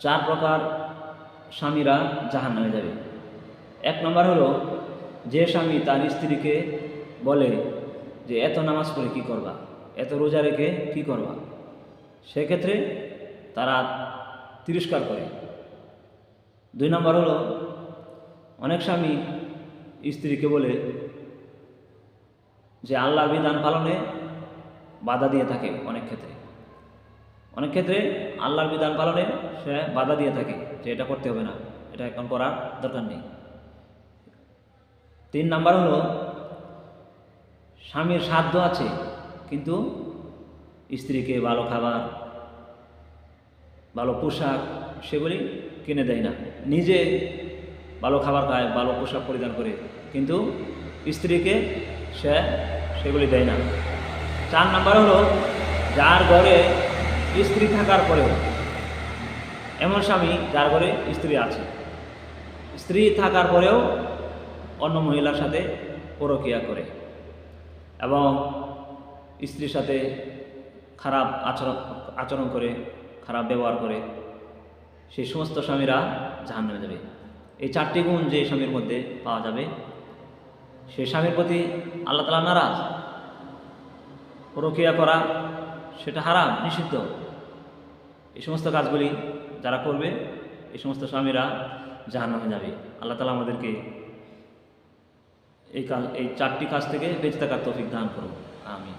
চার প্রকার স্বামীরা জাহান নামে যাবে। এক নম্বর হলো, যে স্বামী তার স্ত্রীকে বলে যে, এত নামাজ পড়ে কি করবা? এত রোজা রেখে কি করবা? সেক্ষেত্রে তারা তিরস্কার করে। দুই নম্বর হলো, অনেক স্বামী স্ত্রীকে বলে যে, আল্লাহর বিধান পালনে বাধা দিয়ে থাকে অনেক ক্ষেত্রে। অনেক ক্ষেত্রে আল্লাহর বিধান পালনে সে বাধা দিয়ে থাকে যে এটা করতে হবে না, এটা এখন করার দরকার নেই। তিন নাম্বার হলো, স্বামীর সাধ্য আছে, কিন্তু স্ত্রীকে ভালো খাবার, ভালো পোশাক সেগুলি কিনে দেয় না। নিজে ভালো খাবার খায়, ভালো পোশাক পরিধান করে, কিন্তু স্ত্রীকে সে সেগুলি দেয় না। চার নাম্বার হলো, যার ঘরে স্ত্রী থাকার পরেও এমন স্বামী যার ঘরে স্ত্রী আছে। স্ত্রী থাকার পরেও অন্য মহিলার সাথে পরকিয়া করে এবং স্ত্রীর সাথে খারাপ আচরণ আচরণ করে, খারাপ ব্যবহার করে, সেই সমস্ত স্বামীরা জাহান নামে যাবে। এই চারটি গুণ যে স্বামীর মধ্যে পাওয়া যাবে, সেই স্বামীর প্রতি আল্লাহ তালা নারাজ। প্রক্রিয়া করা সেটা হারাম, নিষিদ্ধ। এই সমস্ত কাজগুলি যারা করবে, এই সমস্ত স্বামীরা জাহান নামে যাবে। আল্লাহ তালা আমাদেরকে এই কাজ, এই চারটি কাজ থেকে বেঁচে থাকার তৌফিক দান করুন। আমি